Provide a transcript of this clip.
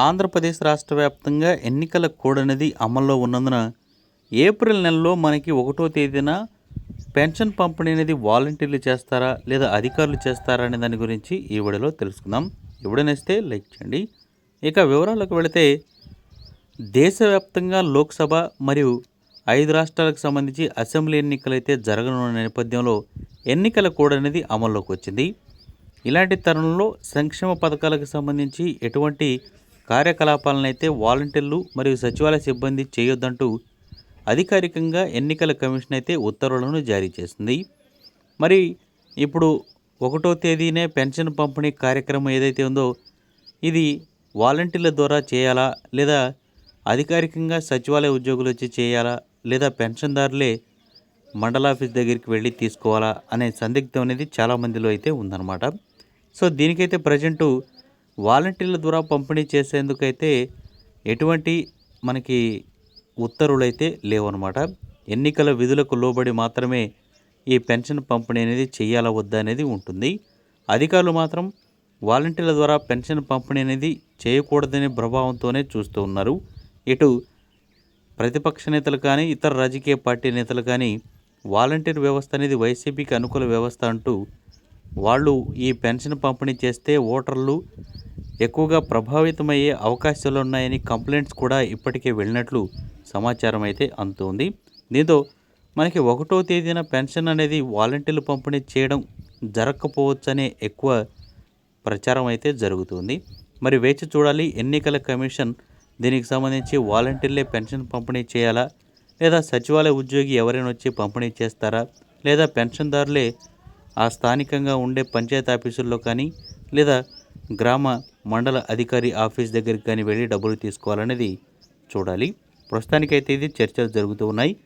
ఆంధ్రప్రదేశ్ రాష్ట్ర వ్యాప్తంగా ఎన్నికల కోడ్ అనేది అమల్లో ఉన్నందున ఏప్రిల్ నెలలో మనకి ఒకటో తేదీన పెన్షన్ పంపిణీ అనేది వాలంటీర్లు చేస్తారా లేదా అధికారులు చేస్తారా అనే దాని గురించి ఈ వీడియోలో తెలుసుకుందాం. ఎవడనేస్తే లైక్ చేయండి. ఇక వివరాలకు వెళితే దేశవ్యాప్తంగా లోక్సభ మరియు ఐదు రాష్ట్రాలకు సంబంధించి అసెంబ్లీ ఎన్నికలు అయితే జరగనున్న నేపథ్యంలో ఎన్నికల కోడ్ అనేది అమల్లోకి వచ్చింది. ఇలాంటి తరుణంలో సంక్షేమ పథకాలకు సంబంధించి ఎటువంటి కార్యకలాపాలనైతే వాలంటీర్లు మరియు సచివాలయ సిబ్బంది చేయొద్దంటూ అధికారికంగా ఎన్నికల కమిషన్ అయితే ఉత్తర్వులను జారీ చేసింది. మరి ఇప్పుడు ఒకటో తేదీనే పెన్షన్ పంపిణీ కార్యక్రమం ఏదైతే ఉందో ఇది వాలంటీర్ల ద్వారా చేయాలా లేదా అధికారికంగా సచివాలయ ఉద్యోగులు వచ్చి చేయాలా లేదా పెన్షన్దారులే మండలాఫీస్ దగ్గరికి వెళ్ళి తీసుకోవాలా అనే సందిగ్ధం అనేది చాలామందిలో అయితే ఉందన్నమాట. సో దీనికైతే ప్రజెంటు వాలంటీర్ల ద్వారా పంపిణీ చేసేందుకైతే ఎటువంటి మనకి ఉత్తర్వులైతే లేవన్నమాట. ఎన్నికల విధులకు లోబడి మాత్రమే ఈ పెన్షన్ పంపిణీ అనేది చేయాలా వద్దా అనేది ఉంటుంది. అధికారులు మాత్రం వాలంటీర్ల ద్వారా పెన్షన్ పంపిణీ అనేది చేయకూడదనే ప్రభావంతోనే చూస్తూ ఉన్నారు. ఇటు ప్రతిపక్ష నేతలు కానీ ఇతర రాజకీయ పార్టీ నేతలు కానీ వాలంటీర్ వ్యవస్థ అనేది వైసీపీకి అనుకూల వ్యవస్థ అంటూ వాళ్ళు ఈ పెన్షన్ పంపిణీ చేస్తే ఓటర్లు ఎక్కువగా ప్రభావితమయ్యే అవకాశాలు ఉన్నాయని కంప్లైంట్స్ కూడా ఇప్పటికే వెళ్ళినట్లు సమాచారం అయితే అందుతుంది. దీంతో మనకి ఒకటో తేదీన పెన్షన్ అనేది వాలంటీర్లు పంపిణీ చేయడం జరగకపోవచ్చనే ఎక్కువ ప్రచారం అయితే జరుగుతుంది. మరి వేచి చూడాలి ఎన్నికల కమిషన్ దీనికి సంబంధించి వాలంటీర్లే పెన్షన్ పంపిణీ చేయాలా? లేదా సచివాలయ ఉద్యోగి ఎవరైనా వచ్చి పంపిణీ చేస్తారా? లేదా పెన్షన్దారులే ఆ స్థానికంగా ఉండే పంచాయతీ ఆఫీసుల్లో కానీ లేదా గ్రామ మండల అధికారి ఆఫీస్ దగ్గరికి కానీ వెళ్ళి డబ్బులు తీసుకోవాలనేది చూడాలి. ప్రస్తుతానికైతే ఇది చర్చలు జరుగుతూ ఉన్నాయి.